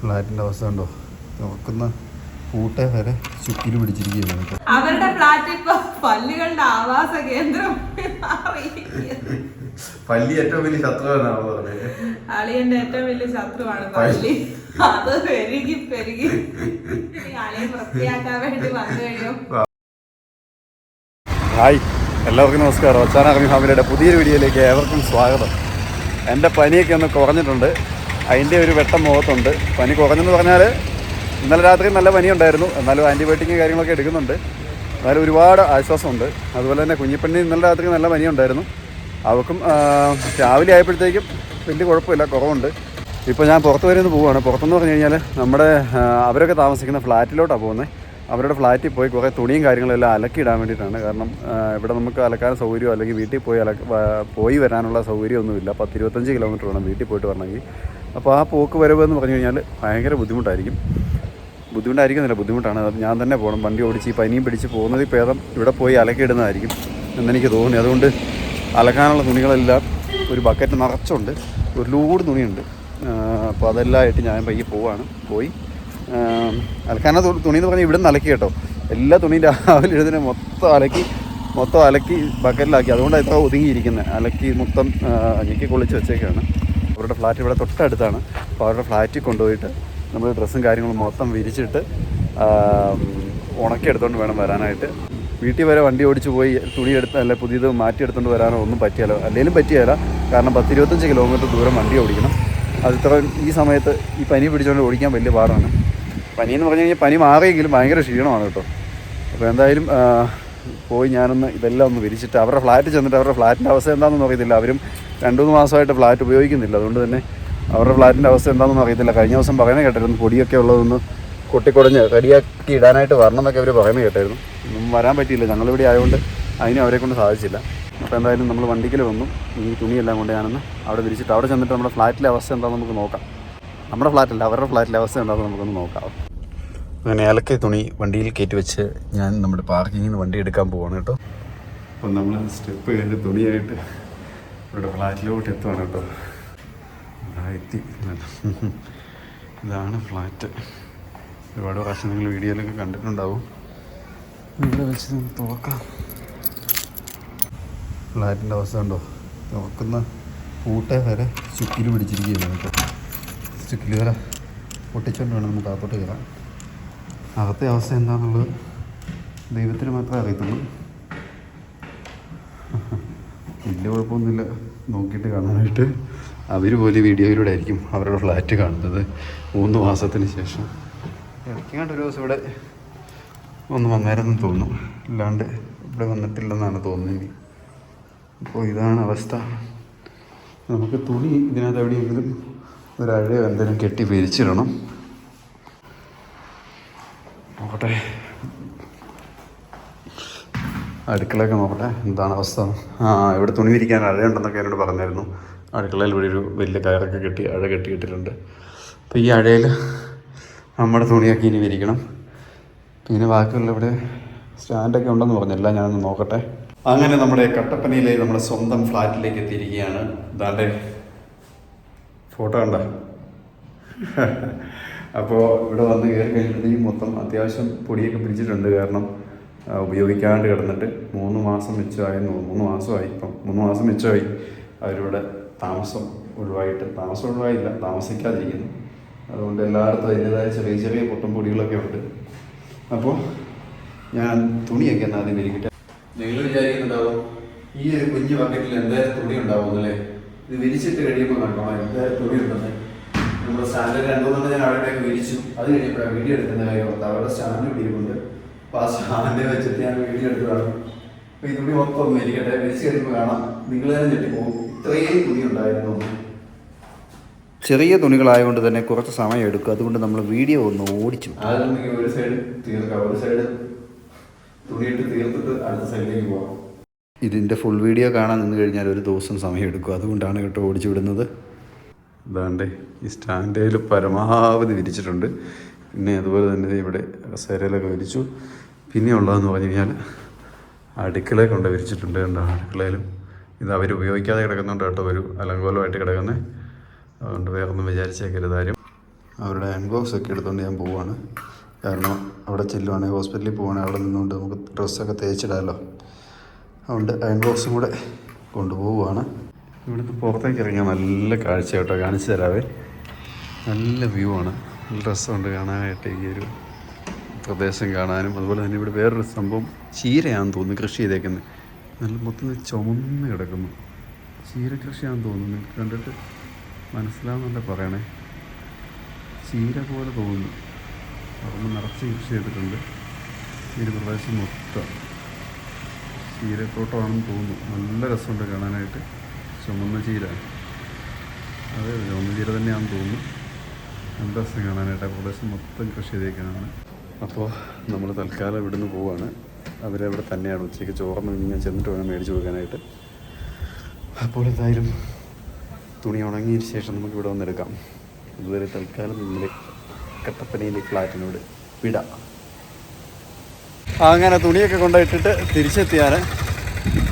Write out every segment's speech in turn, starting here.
ഫ്ലാറ്റിന്റെ അവസ്ഥ ഉണ്ടോ തുറക്കുന്ന കൂട്ടെ വരെ ചുക്കിൽ പിടിച്ചിരിക്കുകയാണ് അവരുടെ ഫ്ലാറ്റ് ഇപ്പൊ പല്ലുകളുടെ ആവാസ കേന്ദ്രം. പല്ലി ഏറ്റവും വലിയ ശത്രുവാണ് അളിയന്റെ ഏറ്റവും വലിയ ശത്രുവാണ് പല്ലി. അത് പെരുകി പെരുകി. അളിയെ വൃത്തിയാക്കാൻ വേണ്ടി വന്നു കഴിയും ഹായ് എല്ലാവർക്കും നമസ്കാരം. ഒച്ചാനാർമി ഫാമിലിയുടെ പുതിയൊരു വീഡിയോയിലേക്ക് ഏവർക്കും സ്വാഗതം. എന്റെ പനിയൊക്കെ ഒന്ന് കുറഞ്ഞിട്ടുണ്ട്. അതിന്റെ ഒരു വെട്ടം മുഖത്തുണ്ട്. പനി കുറഞ്ഞെന്ന് പറഞ്ഞാൽ ഇന്നലെ രാത്രി നല്ല പനി ഉണ്ടായിരുന്നു എന്നാലും ആന്റിബയോട്ടിക് കാര്യങ്ങളൊക്കെ എടുക്കുന്നുണ്ട്. എന്നാലും ഒരുപാട് ആശ്വാസമുണ്ട്. അതുപോലെ തന്നെ കുഞ്ഞിപ്പണ്ണി ഇന്നലെ രാത്രി നല്ല പനി ഉണ്ടായിരുന്നു അവക്കും ആ, രാവിലെ ആയപ്പോഴത്തേക്കും വലിയ കുഴപ്പമില്ല കുറവുണ്ട്. ഇപ്പോൾ ഞാൻ പുറത്ത് വരെ ഒന്ന് പോവുകയാണ്. പുറത്തെന്ന് പറഞ്ഞു കഴിഞ്ഞാൽ നമ്മുടെ അവരൊക്കെ താമസിക്കുന്ന ഫ്ലാറ്റിലോട്ടാണ് പോകുന്നത് അവരുടെ ഫ്ലാറ്റിൽ പോയി കുറേ തുണിയും കാര്യങ്ങളെല്ലാം അലക്കിയിടാൻ വേണ്ടിയിട്ടാണ്. കാരണം ഇവിടെ നമുക്ക് അലക്കാൻ സൗകര്യമോ അല്ലെങ്കിൽ വീട്ടിൽ പോയി അലക്ക പോയി വരാനുള്ള സൗകര്യമൊന്നുമില്ല. പത്തിരുപത്തഞ്ച് കിലോമീറ്റർ വേണം വീട്ടിൽ പോയിട്ട് വരണമെങ്കിൽ. അപ്പോൾ ആ പോക്ക് വരവ് എന്ന് പറഞ്ഞു കഴിഞ്ഞാൽ ഭയങ്കര ബുദ്ധിമുട്ടായിരിക്കും. ബുദ്ധിമുട്ടായിരിക്കുന്നില്ല ബുദ്ധിമുട്ടാണ്. ഞാൻ തന്നെ പോകണം വണ്ടി ഓടിച്ച് ഈ പനിയും പിടിച്ച് പോകുന്നതിൽ ഭേദം ഇവിടെ പോയി അലക്കിയിടുന്നതായിരിക്കും എന്നെനിക്ക് തോന്നി അതുകൊണ്ട് അലക്കാനുള്ള തുണികളെല്ലാം ഒരു ബക്കറ്റ് നിറച്ചുണ്ട് ഒരു ലോഡ് തുണിയുണ്ട്. അപ്പോൾ അതെല്ലാം ആയിട്ട് ഞാൻ പയ്യെ പോവാണ് പോയി. അലക്കാനാ തുണി എന്ന് പറഞ്ഞാൽ ഇവിടെ നിന്ന് അലക്കി കേട്ടോ. എല്ലാ തുണിയും രാവിലെ എഴുതിനെ മൊത്തം അലക്കി മൊത്തം അലക്കി ബക്കറ്റിലാക്കി. അതുകൊണ്ടാണ് ഇത്ര ഒതുങ്ങിയിരിക്കുന്നത്. അലക്കി മൊത്തം ഞെക്കി കൊള്ളിച്ച് വെച്ചേക്കാണ്. അവരുടെ ഫ്ലാറ്റ് ഇവിടെ തൊട്ടടുത്താണ്. അപ്പോൾ അവരുടെ ഫ്ലാറ്റിൽ കൊണ്ടുപോയിട്ട് നമ്മൾ ഡ്രസ്സും കാര്യങ്ങളും മൊത്തം വിരിച്ചിട്ട് ഉണക്കിയെടുത്തുകൊണ്ട് വേണം വരാനായിട്ട്. വീട്ടിൽ വരെ വണ്ടി ഓടിച്ചു പോയി തുണി എടുത്ത് അല്ലെ പുതിയത് മാറ്റിയെടുത്തുകൊണ്ട് വരാനോ ഒന്നും പറ്റിയാലോ? അല്ലെങ്കിലും പറ്റിയല്ല കാരണം പത്ത് ഇരുപത്തഞ്ച് കിലോമീറ്റർ ദൂരം വണ്ടി ഓടിക്കണം. അത് ഇത്ര ഈ സമയത്ത് ഈ പനി പിടിച്ചുകൊണ്ട് ഓടിക്കാൻ വലിയ പാടാണ്. പനി എന്ന് പറഞ്ഞു കഴിഞ്ഞാൽ പനി മാറിയെങ്കിലും ഭയങ്കര ക്ഷീണമാണ് കേട്ടോ. അപ്പോൾ എന്തായാലും പോയി ഞാനൊന്ന് ഇതെല്ലാം ഒന്ന് വിരിച്ചിട്ട് അവരുടെ ഫ്ലാറ്റ് ചെന്നിട്ട് അവരുടെ ഫ്ലാറ്റിന്റെ അവസ്ഥ എന്താണെന്ന് അറിയത്തില്ല. അവരും രണ്ട് മൂന്ന് മാസമായിട്ട് ഫ്ലാറ്റ് ഉപയോഗിക്കുന്നില്ല. അതുകൊണ്ട് തന്നെ അവരുടെ ഫ്ലാറ്റിന്റെ അവസ്ഥ എന്താണെന്ന് അറിയത്തില്ല. കഴിഞ്ഞ ദിവസം പറയുന്നത് കേട്ടായിരുന്നു പൊടിയൊക്കെ ഉള്ളതൊന്ന് കൊട്ടിക്കൊടഞ്ഞ് റെഡിയാക്കി ഇടാനായിട്ട് വരണം എന്നൊക്കെ അവർ പറയുന്നത് കേട്ടായിരുന്നു ഒന്നും വരാൻ പറ്റിയില്ല. ഞങ്ങളിവിടെ ആയതുകൊണ്ട് അതിനും അവരെ കൊണ്ട് സാധിച്ചില്ല. അപ്പോൾ എന്തായാലും നമ്മൾ വണ്ടിക്കൽ വന്നു. ഈ തുണിയെല്ലാം കൊണ്ട് ഞാനൊന്ന് അവിടെ വിരിച്ചിട്ട് അവിടെ ചെന്നിട്ട് നമ്മുടെ ഫ്ലാറ്റിലെ അവസ്ഥ എന്താണെന്ന് നമുക്ക് നോക്കാം. നമ്മുടെ ഫ്ലാറ്റല്ല അവരുടെ ഫ്ലാറ്റിലെ അവസ്ഥ എന്താണെന്ന് നമുക്കൊന്ന് നോക്കാം. അങ്ങനെ ഏലക്ക തുണി വണ്ടിയിൽ കയറ്റി വെച്ച് ഞാൻ നമ്മുടെ പാർക്കിങ്ങിൽ നിന്ന് വണ്ടി എടുക്കാൻ പോവാണ് കേട്ടോ. അപ്പം നമ്മൾ സ്റ്റെപ്പ് കഴിഞ്ഞ് തുണിയായിട്ട് ഇവിടെ ഫ്ലാറ്റിലോട്ട് എത്തുവാണ് കേട്ടോ. എത്തി. ഇതാണ് ഫ്ലാറ്റ്. ഒരുപാട് പ്രാവശ്യം നിങ്ങൾ വീഡിയോയിലൊക്കെ കണ്ടിട്ടുണ്ടാവും. ഇവിടെ വെച്ച് നമുക്ക് തുറക്കാം. ഫ്ലാറ്റിന്റെ അവസ്ഥ ഉണ്ടോ തുറക്കുന്ന പൂട്ടെ വരെ ചുക്കിൽ പിടിച്ചിരിക്കുകയാണ് കേട്ടോ. ചുക്കിൽ വരെ പൊട്ടിച്ചുകൊണ്ട് വേണം നമുക്ക് അകത്തോട്ട് കയറാം അകത്തെ അവസ്ഥ എന്താണെന്നുള്ളത് ദൈവത്തിന് മാത്രമേ അറിയത്തുള്ളൂ. വലിയ കുഴപ്പമൊന്നുമില്ല. നോക്കിയിട്ട് കാണാനായിട്ട്. അവർ പോലും വീഡിയോയിലൂടെ ആയിരിക്കും അവരുടെ ഫ്ലാറ്റ് കാണുന്നത്. മൂന്ന് മാസത്തിന് ശേഷം. ഇടയ്ക്കാണ്ട് ഒരു ദിവസം ഇവിടെ ഒന്ന് വന്നായിരുന്നു തോന്നുന്നു. അല്ലാണ്ട് ഇവിടെ വന്നിട്ടില്ലെന്നാണ് തോന്നുന്നത്. അപ്പോൾ ഇതാണ് അവസ്ഥ. നമുക്ക് തുണി ഇതിനകത്ത് എവിടെയെങ്കിലും ഒരഴയോ എന്തെങ്കിലും കെട്ടി പിരിച്ചിടണം. നോക്കട്ടെ. അടുക്കളയൊക്കെ നോക്കട്ടെ. എന്താണ് അവസ്ഥ? ആ ഇവിടെ തുണി തിരിക്കാൻ അഴയുണ്ടെന്നൊക്കെ എന്നോട് പറഞ്ഞായിരുന്നു. അടുക്കളയിൽ ഇവിടെ ഒരു വലിയ കയറൊക്കെ കെട്ടി അഴ കെട്ടിയിട്ടിട്ടുണ്ട്. അപ്പോൾ ഈ അഴയിൽ നമ്മുടെ തുണിയൊക്കെ ഇനി വിരിക്കണം. പിന്നെ ബാക്കിയുള്ള ഇവിടെ സ്റ്റാൻഡൊക്കെ ഉണ്ടെന്ന് പറഞ്ഞില്ല ഞാനൊന്ന് നോക്കട്ടെ. അങ്ങനെ നമ്മുടെ കട്ടപ്പനയിലെ നമ്മുടെ സ്വന്തം ഫ്ലാറ്റിലേക്ക് എത്തിയിരിക്കുകയാണ്. ഇതാണ്ട് ഫോട്ടോ കണ്ട? അപ്പോൾ ഇവിടെ വന്ന് കയറി കഴിഞ്ഞപ്പോഴത്തേക്കും മൊത്തം അത്യാവശ്യം പൊടിയൊക്കെ പിടിച്ചിട്ടുണ്ട്. കാരണം ഉപയോഗിക്കാണ്ട് കിടന്നിട്ട് മൂന്ന് മാസം തോന്നുന്നു. മൂന്ന് മാസമായി ഇപ്പം. മൂന്ന് മാസം മിച്ചമായി അവരിവിടെ താമസം ഒഴിവായിട്ട്. താമസം ഒഴിവായില്ല. താമസിക്കാതിരിക്കുന്നു. അതുകൊണ്ട് എല്ലായിടത്തും അതിന്റെതായ ചെറിയ ചെറിയ പൊട്ടും പൊടികളൊക്കെ ഉണ്ട്. അപ്പോൾ ഞാൻ തുണിയൊക്കെ എന്നാൽ ആദ്യം വിരിക്കട്ടെ നിങ്ങൾ വിചാരിക്കുന്നുണ്ടാവും ഈ ഒരു കുഞ്ഞു ബക്കറ്റിൽ എന്തായാലും തുണി ഉണ്ടാവും അല്ലേ ഇത് വിരിച്ചിട്ട് കഴിയുമ്പോൾ കണ്ടോ? എന്തായാലും തുണി ഉണ്ടെന്ന്. സ്റ്റാൻഡ് രണ്ടുമൂന്നെണ്ണം ഞാൻ അവിടേക്ക് വിരിച്ചു. അത് കഴിഞ്ഞപ്പോഴാണ് വീഡിയോ എടുക്കുന്ന കാര്യം ഓർത്ത്. അവരുടെ സ്റ്റാൻഡ് പിടിക്കുന്നുണ്ട് അപ്പോൾ ആ സ്റ്റാൻഡ് വെച്ചിട്ട് ഞാൻ വീഡിയോ എടുത്തതാണ് അപ്പോൾ ഇതുകൂടി ഓർത്തൊന്നും ഇരിക്കട്ടെ. വിരിച്ച് കഴിയുമ്പോൾ കാണാം. നിങ്ങൾ തന്നെ ഞെട്ടിപ്പോകും ഇത്രയും തുണി ഉണ്ടായിരുന്നു. ചെറിയ തുണികളായതുകൊണ്ട് തന്നെ കുറച്ച് സമയം എടുക്കും. അതുകൊണ്ട് നമ്മൾ വീഡിയോ ഒന്ന് ഓടിച്ചു. ഒരു സൈഡ് തീർക്കാം. ഒരു സൈഡ് തുണിയിട്ട് തീർത്തിട്ട് അടുത്ത സൈഡിലേക്ക് പോകാം ഇതിന്റെ ഫുൾ വീഡിയോ കാണാൻ നിന്ന് കഴിഞ്ഞാൽ ഒരു ദിവസം സമയം എടുക്കും. അതുകൊണ്ടാണ് കേട്ടോ ഓടിച്ചു വിടുന്നത്. ഇതാണ്ട് ഈ സ്റ്റാൻഡേൽ പരമാവധി വിരിച്ചിട്ടുണ്ട്. പിന്നെ അതുപോലെ തന്നെ ഇവിടെ കസേരയിലൊക്കെ വിരിച്ചു. പിന്നെ ഉള്ളതെന്ന് പറഞ്ഞു കഴിഞ്ഞാൽ അടുക്കളയെ കൊണ്ട് വിരിച്ചിട്ടുണ്ട് കണ്ടോ? അടുക്കളയിലും. ഇത് അവർ ഉപയോഗിക്കാതെ കിടക്കുന്നുണ്ട് കേട്ടോ ഒരു അലങ്കോലമായിട്ട് കിടക്കുന്നത് അതുകൊണ്ട് വേറെ ഒന്നും വിചാരിച്ചേക്കരുത് ആരും. അവരുടെ ഹാൻഡ് ഒക്കെ എടുത്തുകൊണ്ട് ഞാൻ പോവുകയാണ് കാരണം അവിടെ ചെല്ലുവാണെങ്കിൽ ഹോസ്പിറ്റലിൽ പോവുകയാണെങ്കിൽ അവിടെ നിന്നുകൊണ്ട് നമുക്ക് ഡ്രസ്സൊക്കെ തേച്ചിടാമല്ലോ അതുകൊണ്ട് ഹാൻഡ് ബോക്സും കൂടെ കൊണ്ടുപോവുകയാണ് ഇവിടുത്തെ പുറത്തേക്ക് ഇറങ്ങിയാൽ നല്ല കാഴ്ച കേട്ടോ കാണിച്ചു തരാവേ. നല്ല വ്യൂ ആണ്. നല്ല രസമുണ്ട് കാണാനായിട്ട് ഈ ഒരു പ്രദേശം കാണാനും. അതുപോലെ തന്നെ ഇവിടെ വേറൊരു സംഭവം ചീരയാണെന്ന് തോന്നുന്നു കൃഷി ചെയ്തേക്കുന്നത് നല്ല മൊത്തം ചുമന്ന് കിടക്കുന്നു. ചീര കൃഷിയാണെന്ന് തോന്നുന്നു. നിങ്ങൾക്ക് കണ്ടിട്ട് മനസ്സിലാവുന്നുണ്ടെ പറയണേ. ചീര പോലെ തോന്നുന്നു. പറമ്പ് നിറച്ച് കൃഷി ചെയ്തിട്ടുണ്ട്. ഈ പ്രദേശം മൊത്തം ചീരത്തോട്ടമാണെന്ന് തോന്നുന്നു. നല്ല രസമുണ്ട് കാണാനായിട്ട്. ചുമന്ന ചീര. അതെ ചുമന്ന ചീര തന്നെയാണെന്ന് തോന്നുന്നു. എന്താ രസം കാണാനായിട്ട്? പ്രദേശം മൊത്തം കൃഷി ചെയ്തേക്കാണ് അപ്പോൾ നമ്മൾ തൽക്കാലം ഇവിടുന്ന് പോവാണ്. അവരവിടെ തന്നെയാണ് ഉച്ചയ്ക്ക് ചോറിന് ഞാൻ ചെന്നിട്ട് വേണം മേടിച്ച് കൊടുക്കാനായിട്ട്. അപ്പോൾ എന്തായാലും തുണി ഉണങ്ങിയതിന് ശേഷം നമുക്ക് ഇവിടെ വന്നെടുക്കാം ഇതുവരെ തൽക്കാലം നമ്മൾ കട്ടപ്പനയിലെ ഫ്ലാറ്റിനോട് വിട. അങ്ങനെ തുണിയൊക്കെ കൊണ്ടിട്ടിട്ട് തിരിച്ചെത്തിയാണ്.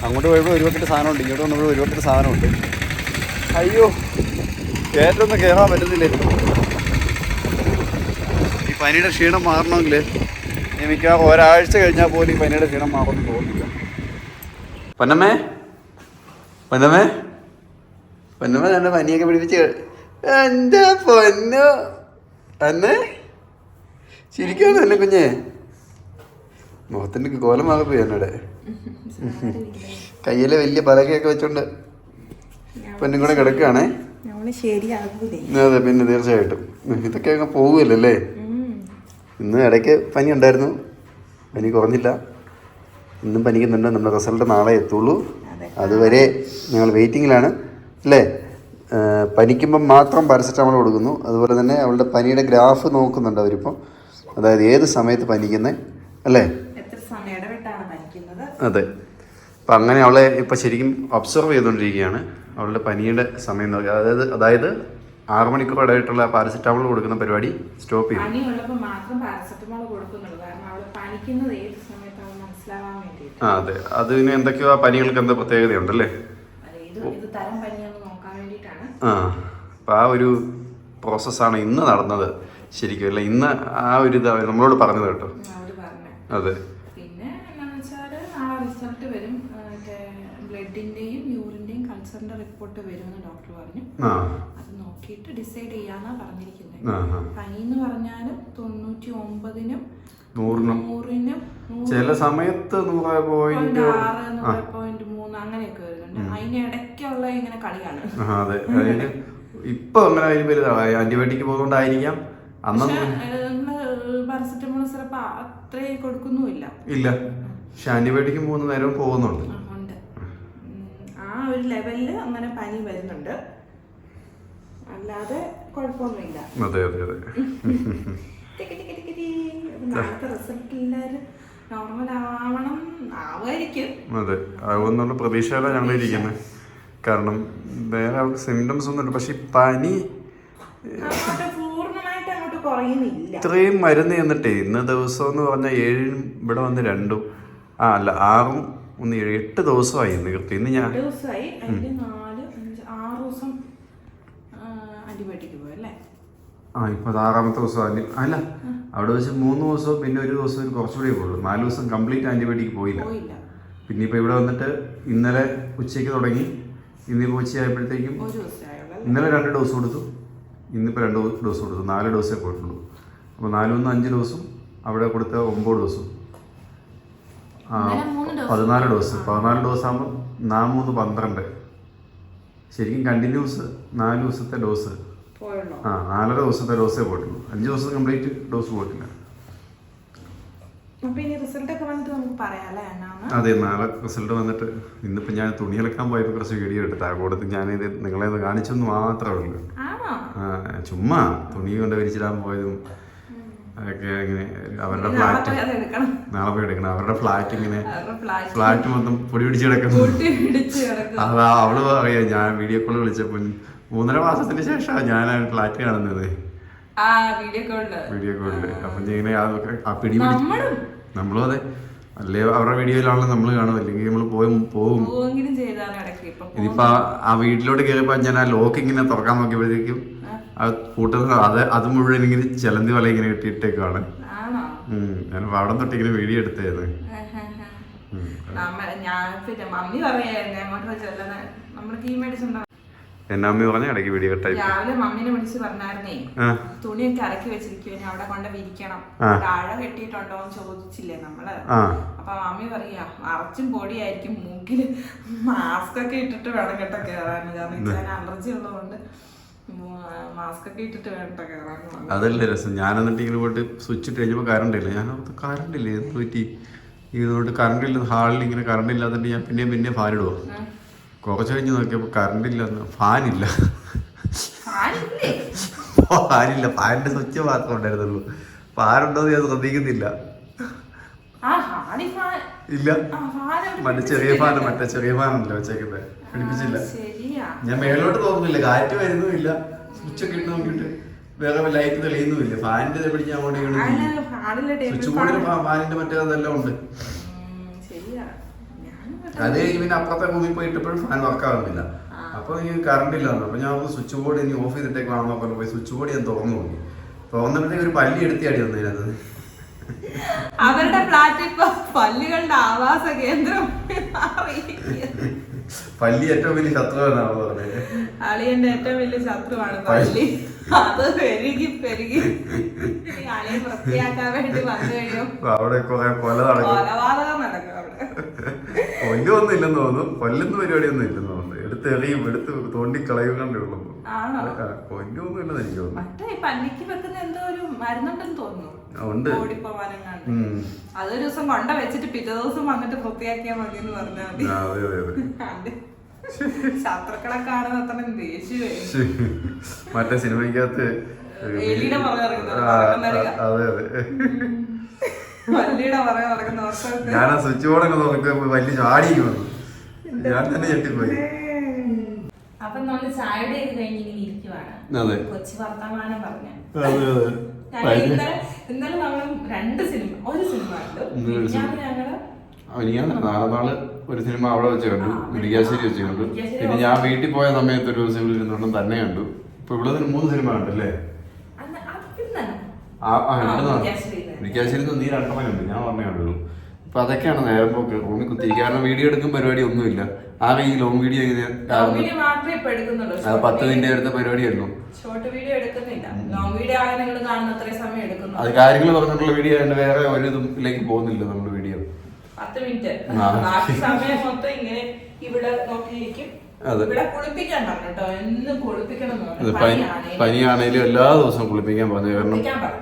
അങ്ങോട്ട് പോയപ്പോൾ ഒരു പക്കറ്റ് സാധനമുണ്ട്. ഇങ്ങോട്ട് വന്നപ്പോൾ ഒരു പക്കറ്റ് സാധനമുണ്ട്. അയ്യോ കയറ്റൊന്നും കയറാൻ പറ്റുന്നില്ലേ? ഈ പനിയുടെ ക്ഷീണം മാറണമെങ്കിൽ എനിക്ക് ഒരാഴ്ച കഴിഞ്ഞാൽ പോലും ഈ പനിയുടെ ക്ഷീണം മാറുമെന്ന് തോന്നില്ല പൊന്നമ്മേ? പൊന്നമ്മേ? പൊന്നമ്മ തന്നെ പനിയൊക്കെ പിടിപ്പിച്ച് എന്താ പൊന്നു? അന്ന് ശരിക്കാണ് തന്നെ കുഞ്ഞേ. മുഖത്തിന്റെ കോലമാകെ പോയി എന്നോടെ. കയ്യിൽ വലിയ പലകയൊക്കെ വെച്ചോണ്ട് പൊന്നും കൂടെ കിടക്കുകയാണേ അതെ പിന്നെ തീർച്ചയായിട്ടും. ഇതൊക്കെ അങ്ങ് പോകുമല്ലേ ഇന്ന് ഇടയ്ക്ക് പനി ഉണ്ടായിരുന്നു. പനി കുറഞ്ഞില്ല. ഇന്നും പനിക്കുന്നുണ്ട്. നമ്മുടെ റിസൾട്ട് നാളെ എത്തുള്ളൂ. അതെ. അതുവരെ ഞങ്ങൾ വെയിറ്റിങ്ങിലാണ്. അല്ലേ? പനിക്കുമ്പം മാത്രം പാരസെറ്റാമോൾ കൊടുക്കുന്നു. അതുപോലെ തന്നെ അവളുടെ പനിയുടെ ഗ്രാഫ് നോക്കുന്നുണ്ട് അവരിപ്പം. അതായത് ഏത് സമയത്ത് പനിക്കുന്നത് അല്ലേ എത്ര സമയം ഇടവിട്ടാണ് പനിക്കുന്നത് അതെ. അപ്പം അങ്ങനെ അവളെ ഇപ്പം ശരിക്കും ഒബ്സർവ് ചെയ്തുകൊണ്ടിരിക്കുകയാണ്. അവളുടെ പനിയുടെ സമയം നോക്കി അതായത് അതായത് ആറു മണിക്കൂർ ഇടയായിട്ടുള്ള പാരസെറ്റാമോൾ കൊടുക്കുന്ന പരിപാടി സ്റ്റോപ്പ് ചെയ്യും പനിയുള്ളപ്പോൾ മാത്രം പാരസെറ്റമോൾ കൊടുക്കുന്നുള്ളൂ. കാരണം അവൾ പനിക്കുന്നത് ഏത് സമയത്താണ് മനസ്സിലാവാൻ വേണ്ടിയിട്ട്. ആ അതെ. അതിന് എന്തൊക്കെയോ ആ പനികൾക്ക് എന്താ പ്രത്യേകതയുണ്ടല്ലേ? ആ അപ്പം ആ ഒരു പ്രോസസ്സാണ് ഇന്ന് നടന്നത്. ശരിക്കും അല്ല ഇന്ന് ആ ഒരു ഇത് നമ്മളോട് പറഞ്ഞത് കേട്ടോ. അതെ പിന്നെ എന്താണെന്ന് വെച്ചാൽ നാളെ റിസൾട്ട് വരും ആ, മറ്റേ ബ്ലഡിന്റെയും യൂറിന്റെയും കൾച്ചറിന്റെ റിപ്പോർട്ട് വരുമെന്ന് ഡോക്ടർ പറഞ്ഞു. അത് നോക്കിയിട്ട് ഡിസൈഡ് ചെയ്യാന്നാ പറഞ്ഞിരിക്കുന്നത് പനി എന്ന് പറഞ്ഞാലും തൊണ്ണൂറ്റി ഒമ്പതിനും നൂറിനും നൂറിനും ചില സമയത്ത് നൂറ് പോയിന്റ് ആറ് നൂറ് പോയിന്റ് മൂന്ന് അങ്ങനെയൊക്കെ വരുന്നുണ്ട്. ഇങ്ങനെ കളിയാണ്. അതെ. ഇപ്പൊ അങ്ങനെ ആന്റിബയോട്ടിക് പോകുന്നോണ്ടായിരിക്കാം. അന്നൊന്നും പാരസെറ്റമോൾ സിറപ്പ് അത്രേ കൊടുക്കുന്നുമില്ല. ഇല്ല. പക്ഷെ ആന്റിബയോട്ടിക് മൂന്ന് നേരം പോകുന്നുണ്ട്. ഒരു ലെവലിൽ അങ്ങനെ പനി വരുന്നുണ്ട്. അല്ലാതെ കുഴപ്പമൊന്നുമില്ല. അതെ നാളത്തെ റിസൾട്ട് എല്ലാവരും നോർമൽ ആവണം അതെ പ്രതീക്ഷയിലാണ് ഞങ്ങൾ ഇരിക്കുന്നത്. കാരണം വേറെ അവർക്ക് സിംറ്റംസ് ഒന്നുമില്ല. പക്ഷെ പനി ഇത്രയും മരുന്ന് ചെന്നിട്ടേ ഇന്ന് ദിവസം എന്ന് പറഞ്ഞാൽ ഏഴും ഇവിടെ വന്ന് രണ്ടും ആ അല്ല ആറും ഒന്ന് എട്ട് ദിവസമായി ഇന്ന് കൃത്യം ഇന്ന് ഞാൻ രണ്ട് ദിവസമായി. അതിന്റെ നാല് അഞ്ച് ആറ് ദിവസം ആന്റിബയോട്ടിക് പോയി അല്ലേ? ആ ഇപ്പൊ ആറാമത്തെ ദിവസം ആന്റി- അല്ല അവിടെ വെച്ച് മൂന്ന് ദിവസവും പിന്നെ ഒരു ദിവസം കുറച്ചുകൂടെ ഉള്ളൂ. നാല് ദിവസം കംപ്ലീറ്റ് ആന്റിബയോട്ടിക് പോയില്ല. പിന്നെ ഇപ്പൊ ഇവിടെ വന്നിട്ട് ഇന്നലെ ഉച്ചയ്ക്ക് തുടങ്ങി. ഇന്നിപ്പോൾ ഉച്ചയായപ്പോഴത്തേക്കും ഒരു ഇന്നലെ രണ്ട് ഡോസ് കൊടുത്തു. ഇന്നിപ്പോൾ രണ്ട് ഡോസ് കൊടുത്തു. നാല് ഡോസേ പോയിട്ടുള്ളൂ. അപ്പോൾ നാലൊന്ന് അഞ്ച് ഡോസും അവിടെ കൊടുത്ത ഒമ്പത് ഡോസും ആ ഇന്നലെ മൂന്ന് ഡോസ് പതിനാല് ഡോസ് പതിനാല് ഡോസ് ആകുമ്പോൾ നാല് മൂന്ന് പന്ത്രണ്ട്. ശരിക്കും കണ്ടിന്യൂസ് നാല് ദിവസത്തെ ഡോസ്. ആ നാലര ദിവസത്തെ ഡോസേ പോയിട്ടുള്ളൂ. അഞ്ച് ദിവസം കംപ്ലീറ്റ് ഡോസ് പോയിട്ടില്ല. അതെ നാളെ റിസൾട്ട് വന്നിട്ട് ഇന്നിപ്പോ ഞാൻ തുണി അലക്കാൻ പോയപ്പോ കുറച്ച് വീഡിയോ എടുത്താ. കൂടെ ഞാൻ ഞാനിത് നിങ്ങളെ കാണിച്ചൊന്നും മാത്രമേ ഉള്ളൂ. ചുമ്മാ തുണി കൊണ്ട് വിരിച്ചിടാൻ പോയതും അതൊക്കെ ഇങ്ങനെ അവരുടെ ഫ്ലാറ്റ് നാളെ പോയി എടുക്കണം. അവരുടെ ഫ്ലാറ്റ് ഇങ്ങനെ ഫ്ലാറ്റ് മൊത്തം പൊടി പിടിച്ച് കിടക്കുന്നു. അത് അവൾ പറയാ ഞാൻ വീഡിയോ കോൾ വിളിച്ചപ്പോൾ മൂന്നര മാസത്തിന് ശേഷമാണ് ഞാൻ ഫ്ലാറ്റ് കാണുന്നത്. വീഡിയോ കോളിൽ അപ്പൊ ഇങ്ങനെ പിടി നമ്മളും. അതെ. അല്ലേ അവരുടെ വീഡിയോയിലാണല്ലോ നമ്മൾ കാണും അല്ലെങ്കിൽ നമ്മൾ പോയി പോകും ഇതിപ്പോ ആ- ആ വീട്ടിലോട്ട് കയറിയപ്പോ ഞാൻ ആ ലോക്ക് ഇങ്ങനെ തുറക്കാൻ നോക്കിയപ്പോഴത്തേക്കും ആ കൂട്ടത്തിൽ അത് അത് മുഴുവൻ ഇങ്ങനെ ചിലന്തി വല ഇങ്ങനെ കെട്ടിയിട്ടേക്കാണ് ഞാൻ അവിടെ തൊട്ട് ഇങ്ങനെ വീഡിയോ എടുത്തായിരുന്നു എന്നാ അമ്മ പറഞ്ഞ? ഇടയ്ക്ക് വീഡിയോ കട്ടായി രാവിലെ മമ്മീനെ വിളിച്ച് പറഞ്ഞായിരുന്നേ തുണിയൊക്കെ ഇറക്കി വെച്ചിരിക്കും അവിടെ കൊണ്ട് വിരിക്കണം. താഴെ കെട്ടിയിട്ടുണ്ടോ എന്ന് ചോദിച്ചില്ലേ നമ്മൾ? അപ്പൊ മമ്മി പറയാ അറച്ചും പൊടിയായിരിക്കും മൂക്കിൽ മാസ്ക് ഒക്കെ ഇട്ടിട്ട് വേണം കേട്ടോ കേറാൻ. കാരണം അലർജി ഉള്ളതുകൊണ്ട്. അതല്ലേ രസം. ഞാൻ എന്നിട്ട് ഇങ്ങനെ പോയിട്ട് സ്വിച്ച് ഇട്ട് കഴിഞ്ഞപ്പോൾ കറണ്ട് ഇല്ല. ഞാൻ ഓർത്ത് കറണ്ട് ഇല്ല? എന്ത് പറ്റി? ഇതുകൊണ്ട് കറണ്ട് ഇല്ല. ഹാളിൽ ഇങ്ങനെ കറണ്ട് ഇല്ലാത്തതുകൊണ്ട് ഞാൻ പിന്നെയും പിന്നെയും ഫാൻ ഇടുവോ. കുറച്ച് കഴിഞ്ഞ് നോക്കിയപ്പോൾ കറണ്ട് ഇല്ല ഫാനില്ല ഫാനില്ലേ? ഫാനിന്റെ സ്വിച്ച് മാത്രമേ ഉണ്ടായിരുന്നുള്ളൂ. ഫാനുണ്ടോ എന്ന് ഞാൻ ശ്രദ്ധിക്കുന്നില്ല. ഇല്ല. മറ്റേ ചെറിയ ഫാൻ മറ്റേ ചെറിയ ഫാനല്ലോ വെച്ചേക്കുന്നത് പിടിപ്പിച്ചില്ല. ഞാൻ മേലോട്ട് തോന്നുന്നില്ല. കാറ്റ് വരുന്നുമില്ല. സ്വിച്ച് ഒക്കെ ഇട്ട് നോക്കിയിട്ട്. വേറെ ലൈറ്റ് തെളിയുന്നുമില്ല. ഫാനിന്റെ പിടിച്ച് അങ്ങോട്ട് സ്വിച്ച് ബോർഡിൽ ഫാനിന്റെ മറ്റേ അതെല്ലാം ഉണ്ട്. അത് കഴിഞ്ഞ് പിന്നെ അപ്പുറത്തെ റൂമിൽ പോയി ഇട്ടപ്പോഴും ഫാൻ വർക്ക് ആവുന്നില്ല അപ്പൊ എനിക്ക് കറണ്ട് ഇല്ല അപ്പൊ ഞാൻ സ്വിച്ച് ബോർഡ് ഇനി ഓഫ് ചെയ്തിട്ടേക്കാണെന്ന് നോക്കാൻ പോയി. സ്വിച്ച് ബോർഡ് ഞാൻ തുറന്നു നോക്കി. തുറന്നപ്പോഴത്തേക്ക് ഒരു പല്ലി എടുത്തിയാടി വന്നതിനകത്ത് അവരുടെ ഫ്ലാറ്റ് ഇപ്പൊ പല്ലുകളുടെ ആവാസ കേന്ദ്രം. പല്ലി ഏറ്റവും വലിയ ശത്രുവാണ് പറഞ്ഞത്? അളിയന്റെ ഏറ്റവും വലിയ ശത്രുവാണ് പല്ലി. അത് പെരുകി പെരുകി. ഈ അളിയൻ വൃത്തിയാക്കാൻ വേണ്ടി വന്നു കഴിയും. അവിടെ കൊല കൊലപാതകം നടക്കും ഇല്ലെന്ന് തോന്നുന്നു. കൊല്ലുന്ന പരിപാടിയൊന്നും ഇല്ലെന്ന് തോന്നുന്നു. എടുത്ത് എറിയും എടുത്ത് തോണ്ടി കളയും കണ്ടേ ഉള്ളൂ. കൊല്ലൊന്നും ഇല്ലെന്ന് എനിക്ക് തോന്നുന്നു. മറ്റേ പല്ലിക്ക് വെക്കുന്ന എന്തോ ഒരു മരുന്നുണ്ടെന്ന് തോന്നുന്നു. ഉണ്ട്. ഓടിപ്പോവാനും കണ്ട് ഉം. അതൊരു ദിവസം കൊണ്ട വെച്ചിട്ട് പിറ്റേ ദിവസം വന്നിട്ട് വൃത്തിയാക്കിയാ മതി എന്ന് പറഞ്ഞാൽ മതി അതെ അതെ അതെ. കണ്ട്. ശത്രുക്കളെ കാണുന്ന അത്ര ദേഷ്യമേ. മറ്റേ സിനിമയ്ക്കകത്ത് എലിയുടെ. അതെ അതെ. ഞാൻ ആ സ്വിച്ച് ബോർഡൊക്കെ നോക്കിയപ്പോ വലിയ ചാടി വന്നു ഞാൻ തന്നെ ഞെട്ടിപ്പോയി. അപ്പൊ നമ്മൾ ചായയുടെ കഴിഞ്ഞിങ്ങനെ ഇരിക്കുവാണ്. അതെ. കൊച്ചു വർത്തമാനം പറഞ്ഞ. ഇന്നലെ നമ്മൾ രണ്ട് സിനിമ ഒരു സിനിമ കണ്ടു ഞങ്ങൾ ഞാൻ നാളെ നാൾ ഒരു സിനിമ അവിടെ വെച്ച് കണ്ടു മുരിക്കാശ്ശേരി വെച്ച് കണ്ടു പിന്നെ ഞാൻ വീട്ടിൽ പോയ സമയത്ത് ഒരു ദിവസം ഇവിടെ ഇരുന്നോണ്ടും തന്നെ കണ്ടു. ഇപ്പൊ ഇവിടെ മൂന്ന് സിനിമ കണ്ടല്ലേ. മുരിക്കാശ്ശേരി നീ രണ്ടെണ്ണം കണ്ടു. ഞാൻ പറഞ്ഞേ കണ്ടുള്ളൂ. അപ്പൊ അതൊക്കെയാണ് നേരം പോക്ക്. റൂമിൽ കുത്തി കാരണം വീഡിയോ എടുക്കും പരിപാടി ഒന്നുമില്ല. ആകെ ഈ ലോങ് വീഡിയോ ഇങ്ങനെ പത്ത് മിനിറ്റ് എടുത്ത പരിപാടിയായിരുന്നു. അത് കാര്യങ്ങൾ പറഞ്ഞിട്ടുള്ള വീഡിയോ ആയതുകൊണ്ട് വേറെ ഒരു ഇതിലേക്ക് പോകുന്നില്ല നമ്മുടെ വീഡിയോ പത്ത് മിനിറ്റ്. ബാക്കി സമയം മൊത്തം ഇങ്ങനെ ഇവിടെ നോക്കിയിരിക്കും. പനിയാണേലും. എല്ലാ ദിവസവും കുളിപ്പിക്കാൻ പറഞ്ഞു. കാരണം.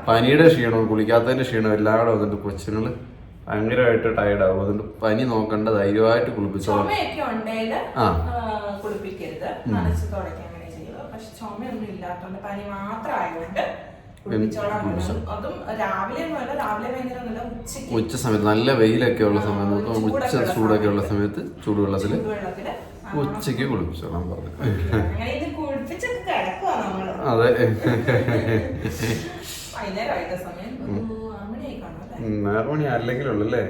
പനിയുടെ ക്ഷീണവും കുളിക്കാത്തതിന്റെ ക്ഷീണവും എല്ലാം കൂടെ വന്നിട്ട് കൊച്ചുങ്ങൾ ഭയങ്കരമായിട്ട് ടയർഡ് ആവും. അതുകൊണ്ട് പനി നോക്കണ്ട ധൈര്യമായിട്ട് കുളിപ്പിച്ചോളാം ഉണ്ടെങ്കിൽ ആ. കുളിപ്പിക്കരുത്. നനച്ച് തുടയ്ക്കാൻ അങ്ങനെ ചെയ്യുക. പക്ഷെ ചുമയൊന്നും ഇല്ലാത്തതുകൊണ്ട് പനി മാത്രം ആയതുകൊണ്ട് ഉച്ച സമയത്ത് നല്ല വെയിലൊക്കെ ഉള്ള സമയത്ത് ഉച്ച ചൂടൊക്കെ ഉള്ള സമയത്ത് ചൂടുവെള്ളത്തിൽ ഉച്ചയ്ക്ക് കുളിപ്പിച്ചോളാം ഉച്ചയ്ക്ക് കുളിപ്പിച്ചോളാൻ പറഞ്ഞു. അതെ വൈകുന്നേരമായിട്ട് സമയം ഒരു ആറുമണിയായി കാണും അല്ലേ? ഉം, ആറ് മണി അല്ലെങ്കിലുള്ളൂ അല്ലേ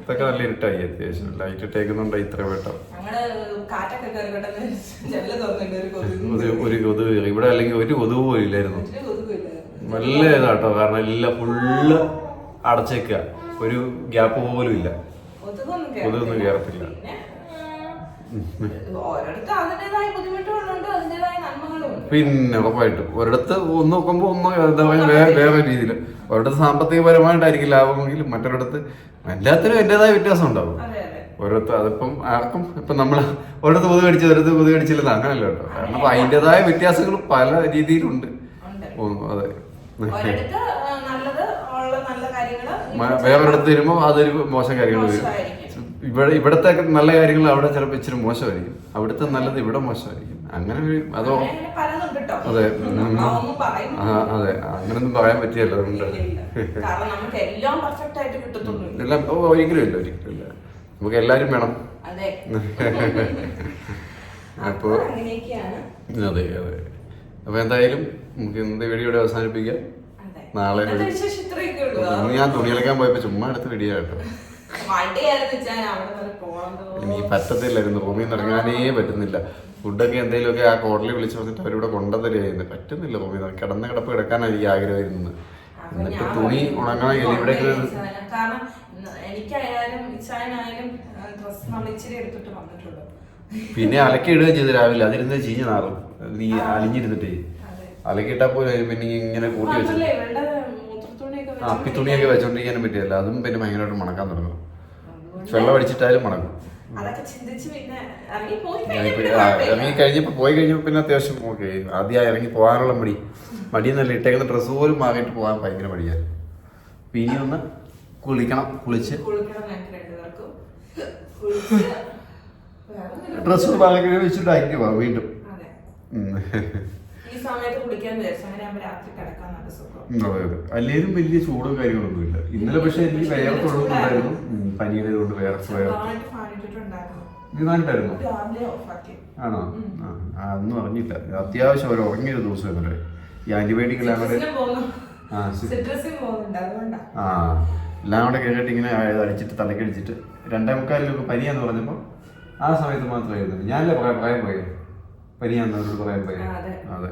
ഇതൊക്കെ നല്ല ഇരുട്ടായി അത്യാവശ്യം. ലൈറ്റ് ഇട്ടേക്കുന്നുണ്ട് ഇത്ര വേട്ടം. ഒരു കയറി. ഇവിടെ അല്ലെങ്കിൽ ഒരു കൊതുക് പോയില്ലായിരുന്നു ഇല്ലായിരുന്നു. നല്ല ഇതാട്ടോ. കാരണം എല്ലാം ഫുള്ള് അടച്ചേക്ക. ഒരു ഗ്യാപ്പ് പോലും ഇല്ല. കൊതുകൊന്നും കേറത്തില്ല. പിന്നെ ഉറപ്പായിട്ടും. ഒരിടത്ത് ഒന്ന് നോക്കുമ്പോ ഒന്ന് എന്താ പറയാ വേറെ വേറെ രീതിയിൽ ഒരിടത്ത് സാമ്പത്തികപരമായിട്ടായിരിക്കും ലാഭമെങ്കിലും മറ്റൊരിടത്ത് എല്ലാത്തിനും എന്റേതായ വ്യത്യാസം ഉണ്ടാവും. ഓരോരുത്തർ അതിപ്പം ആർക്കും ഇപ്പം നമ്മൾ ഒരിടത്ത് കൊതു കടിച്ച് ഒരിടത്ത് കൊതു കടിച്ചില്ലെന്ന് അങ്ങനല്ല കേട്ടോ. കാരണം അപ്പൊ അതിന്റെതായ വ്യത്യാസങ്ങൾ പല രീതിയിലുണ്ട്. അതെ. വേറൊരിടത്ത് വരുമ്പോൾ അതൊരു മോശം കാര്യങ്ങൾ വരും. ഇവിടെ ഇവിടത്തെ നല്ല കാര്യങ്ങൾ അവിടെ ചിലപ്പോൾ ഇച്ചിരി മോശമായിരിക്കും. അവിടുത്തെ നല്ലത് ഇവിടെ മോശമായിരിക്കും. അങ്ങനെ ഒരു അതോ. അതെ. അതെ. അങ്ങനൊന്നും പറയാൻ പറ്റിയല്ലോ. നമുക്ക് എല്ലാം പെർഫെക്റ്റ് ആയിട്ട് എല്ലാം ഓ ഒരിക്കലും ഇല്ല ഒരിക്കലും ഇല്ല. നമുക്ക് എല്ലാരും വേണം അപ്പോ അതെ അതെ. അപ്പൊ എന്തായാലും നമുക്ക് ഇന്നത്തെ വീഡിയോ ഇവിടെ അവസാനിപ്പിക്കാം. നാളെ ഞാൻ തുണി അലക്കാൻ പോയപ്പോ ചുമ്മാ എടുത്ത് വീഡിയോ കേട്ടോ. മടിയായിരുന്നു വെച്ചാൽ അവിടെ വരെ പോകണം നീ പറ്റത്തില്ലായിരുന്നു റൂമിൽ നിന്ന് ഇറങ്ങാനേ പറ്റുന്നില്ല. ഫുഡൊക്കെ എന്തെങ്കിലുമൊക്കെ ആ ഹോട്ടലിൽ വിളിച്ചു പറഞ്ഞിട്ട് അവരിവിടെ കൊണ്ടുതരുമായിരുന്നു പറ്റുന്നില്ല റൂമിൽ നിന്ന്. കിടന്ന കിടപ്പ് കിടക്കാനാണ് എനിക്ക് ആഗ്രഹമായിരുന്നു എന്നിട്ട് തുണി ഉണങ്ങാൻ ഇവിടെ കാരണം എനിക്കായാലും ഇച്ചായനായാലും ഡ്രസ് നമ്മൾ ഇച്ചിരി എടുത്തിട്ട് വന്നിട്ടുള്ളൂ. പിന്നെ അലക്കി ഇടുകയും ചെയ്തു രാവിലെ. അതിരുന്ന് ചീഞ്ഞ് നാറും. നീ അലിഞ്ഞിരുന്നിട്ടേ. അലക്കിട്ടാ അലക്കിയിട്ടാ പോലും പിന്നെ ഇങ്ങനെ കൂട്ടി വെച്ചു അപ്പി തുണിയൊക്കെ വെച്ചോണ്ടിരിക്കാനും പറ്റിയല്ല അതും പിന്നെ ഭയങ്കരമായിട്ട് മണക്കാൻ തുടങ്ങും. വെള്ളം അടിച്ചിട്ടായാലും പിന്നെ ഇറങ്ങി കഴിഞ്ഞപ്പോ പോയി കഴിഞ്ഞപ്പോ പിന്നെ അത്യാവശ്യം ഓക്കെ. ആദ്യമായി ഇറങ്ങി പോകാനുള്ള മടി. മടിയെന്നല്ല ഇട്ടേക്കുന്ന ഡ്രസ്സ് പോലും മാറിയിട്ട് പോകാൻ ഭയങ്കര മടിയാണ് പിന്നെ ഒന്ന് കുളിക്കണം കുളിച്ച്. ഡ്രസ്സ് മാറി വെച്ചിട്ട് ആക്റ്റീവ് ആവും വീണ്ടും. ഈ സമയത്ത് കുടിക്കാൻ വിചാരിച്ചു. അങ്ങനെ രാത്രി കിടക്കാൻ നല്ല സുഖം. അതെ അതെ. അല്ലേലും വലിയ ചൂടും കാര്യങ്ങളൊന്നും ഇല്ല ഇന്നലെ പക്ഷെ എനിക്ക് വേർത്തുള്ളതുണ്ടായിരുന്നു പനിയുടെ കൊണ്ട് വേർത്ത് ആണോ? ആ ഒന്നും അറിഞ്ഞില്ല. അത്യാവശ്യം ഒരു ഉറങ്ങിയൊരു ദിവസം ഇന്നലെ. ഈ ആന്റിബയോട്ടിക് എല്ലാം കൂടെ ആ എല്ലാം കൂടെ കേട്ടിട്ട് ഇങ്ങനെ അടിച്ചിട്ട് തലക്കടിച്ചിട്ട് രണ്ടേ മുക്കാലിലൊക്കെ പനിയാന്ന് പറഞ്ഞപ്പോൾ ആ സമയത്ത് മാത്രമായിരുന്നു. ഞാനല്ലേ പറയാൻ പറയാൻ പോയേ പനിയാന്ന് അവരോട് പറയാൻ പോയേ അതെ.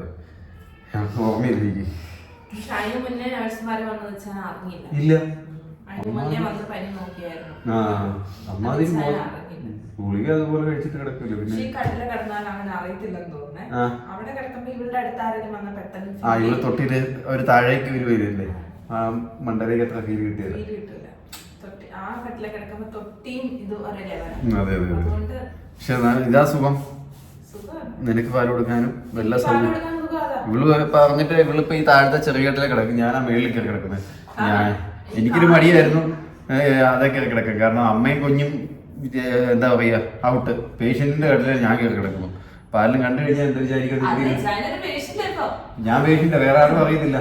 ഞങ്ങൾക്ക് ഓർമ്മയില്ല എനിക്ക് ഇല്ല. ആ അമ്മാതിരി ഗുളിക അതുപോലെ കഴിച്ചിട്ട് കിടക്കില്ല പിന്നെ? ആ. ഇവിടെ തൊട്ടിട്ട് ഒരു താഴേക്ക് ഒരു വരില്ലേ ആ മണ്ടലേക്ക് എത്ര ഫീൽ കിട്ടിയത്? അതെ അതെ പക്ഷെ ഇതാ സുഖം. നിനക്ക് പാൽ കൊടുക്കാനും എല്ലാ സൗകര്യം ഇവൾ പറഞ്ഞിട്ട് ഇവൾ പറഞ്ഞിട്ട് ഇവളിപ്പോ ഈ താഴത്തെ ചെറിയ കെട്ടിലെ കിടക്കും. ഞാൻ ആ മേളിൽ കയറി കിടക്കുന്നത്. ഞാൻ എനിക്കൊരു മടിയായിരുന്നു. അതൊക്കെ അതേ കയറി കിടക്കും കാരണം അമ്മയും കുഞ്ഞും എന്താ പറയാ ഔട്ട് പേഷ്യന്റിന്റെ കട്ടിലെ ഞാൻ കയറി കിടക്കുന്നു പാലും കണ്ടു കഴിഞ്ഞാൽ എന്താ വിചാരിക്കുന്നത് ഞാൻ പേഷ്യന്റ് വേറെ ആരും അറിയത്തില്ല.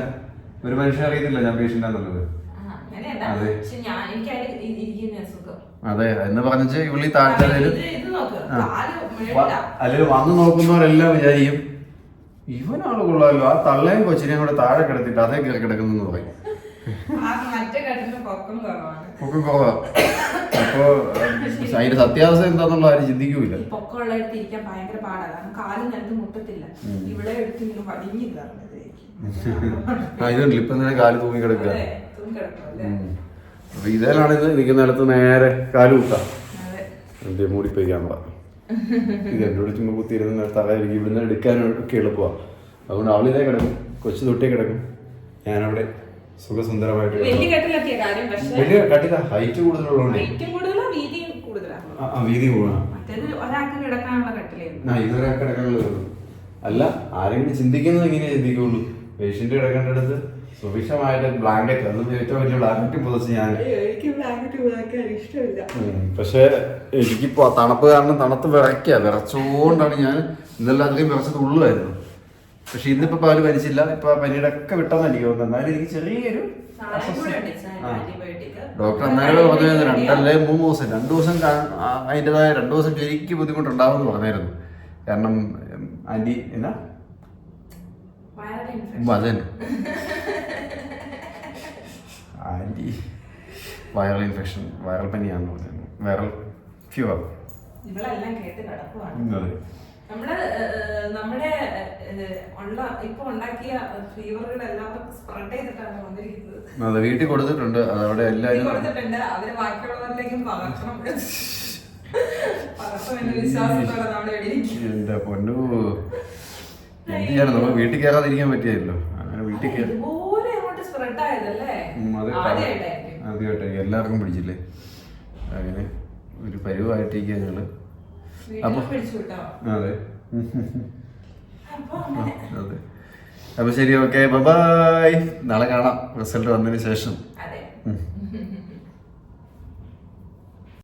ഒരു മനുഷ്യൻ അറിയത്തില്ല ഞാൻ പേഷ്യന്റ് ആണെന്നുള്ളത്. അതെ. അതെ എന്ന് പറഞ്ഞിട്ട് ഇവളി താഴത്തെ അല്ലെങ്കിൽ വന്ന് നോക്കുന്നവരെല്ലാം വിചാരിക്കും ഇവനാൾ കൊള്ളാമല്ലോ ആ തള്ളയും കൊച്ചിനെയും കൂടെ താഴെ കിടത്തിട്ട് അതേ കിടക്കുന്നു പറയും. പൊക്കം കുറവാ. അപ്പോ അതിന്റെ സത്യാവസ്ഥ എന്താന്നുള്ള ആരും ചിന്തിക്കൂല. ഈ പൊക്കമുള്ളയിടത്ത് ഇരിക്കാൻ ഭയങ്കര പാടാണ് കാരണം കാൽ നിലത്ത് മുട്ടത്തില്ല. ഇവിടെ എടുത്ത് ഇങ്ങനെ വടിഞ്ഞു കയറുന്നത് ഇപ്പൊ ഇങ്ങനെ കാൽ തൂങ്ങി കിടക്കുക. അപ്പൊ ഇതേലാണ് ഇത് നിൽക്കുന്ന നിലത്ത് നേരെ കാൽ കുത്താം. എന്റെ മൂടിപ്പോയി ക്യാമറ. ഇത് എന്നോട് ചുമ്മാ കുത്തിയിരുന്ന തറയിലേക്ക് ഇവിടുന്ന് എടുക്കാനൊക്കെ എളുപ്പമാണ് അതുകൊണ്ട് അവളിതേ കിടക്കും. കൊച്ചു തൊട്ടേ കിടക്കും. ഞാനവിടെ സുഖസുന്ദരമായിട്ട് വലിയ കട്ടില. ഹൈറ്റ് കൂടുതലുള്ളതുകൊണ്ട്. വീതി കൂടുതലാണ് കിടക്കാനുള്ളത് അല്ല ആരെങ്കിലും ചിന്തിക്കുന്നത് ഇങ്ങനെ ചിന്തിക്കുള്ളൂ. പേഷ്യന്റ് കിടക്കേണ്ടടുത്ത് സുഭിക്ഷമായിട്ട് ബ്ലാങ്കറ്റ് അതൊന്നും ഏറ്റവും വലിയ ബ്ലാങ്കറ്റ് പുതച്ച് ഞാൻ എനിക്ക് ബ്ലാങ്കറ്റ് ഉപയോഗിക്കാൻ ഇഷ്ടമില്ല. പക്ഷേ എനിക്കിപ്പോ തണുപ്പ് കാരണം തണുത്ത് വിറയ്ക്കുക വിറച്ചുകൊണ്ടാണ് ഞാൻ ഇന്നലെ രാത്രി വിറച്ചത് ഉള്ളുമായിരുന്നു പക്ഷെ ഇന്നിപ്പോ പാൽ വലിച്ചില്ല. ഇപ്പൊ പനിയുടെ ഒക്കെ വിട്ടെന്ന് എനിക്ക് തോന്നുന്നു എന്നാലും എനിക്ക് ചെറിയൊരു ഡോക്ടർ അന്നേരം പറഞ്ഞത് രണ്ടല്ലേ മൂന്ന് ദിവസം രണ്ടു ദിവസം അതിന്റെതായ രണ്ടു ദിവസം ശരിക്കും ബുദ്ധിമുട്ടുണ്ടാവുമെന്ന് പറഞ്ഞായിരുന്നു. കാരണം ആന്റി എന്നാ? അത് തന്നെ ആന്റി വൈറൽ ഇൻഫെക്ഷൻ വൈറൽ പനിയാണെന്ന് പറഞ്ഞു വൈറൽ ഫ്യൂവർ ഇവളെല്ലാം കേട്ട് കിടക്കുവാണ്. നമ്മുടെ ഉള്ള ഇപ്പൊ ഉണ്ടാക്കിയ ഫീവറുകൾ എല്ലാവർക്കും സ്പ്രെഡ് ചെയ്തിട്ടാണ് വന്നിരിക്കുന്നത്. അതെ വീട്ടിൽ കൊടുത്തിട്ടുണ്ട്. അതവിടെ എല്ലാവരും കൊടുത്തിട്ടുണ്ട്. അവർ ബാക്കിയുള്ളവരിലേക്കും പകർത്തണം എന്റെ പൊന്നു. എന്ത് ചെയ്യണം നമുക്ക് വീട്ടിൽ കയറാതിരിക്കാൻ പറ്റിയല്ലോ. അങ്ങനെ വീട്ടിൽ കയറി സ്പ്രെഡ് ആയതല്ലേ? ആദ്യമായിട്ട് എല്ലാവർക്കും പിടിച്ചില്ലേ? അങ്ങനെ ഒരു പരിവായിട്ടിരിക്കുക ഞങ്ങൾ. അപ്പൊ അതെ. അതെ. അപ്പൊ ശരി ഓക്കെ ബൈ നാളെ കാണാം. റിസൾട്ട് വന്നതിന് ശേഷം.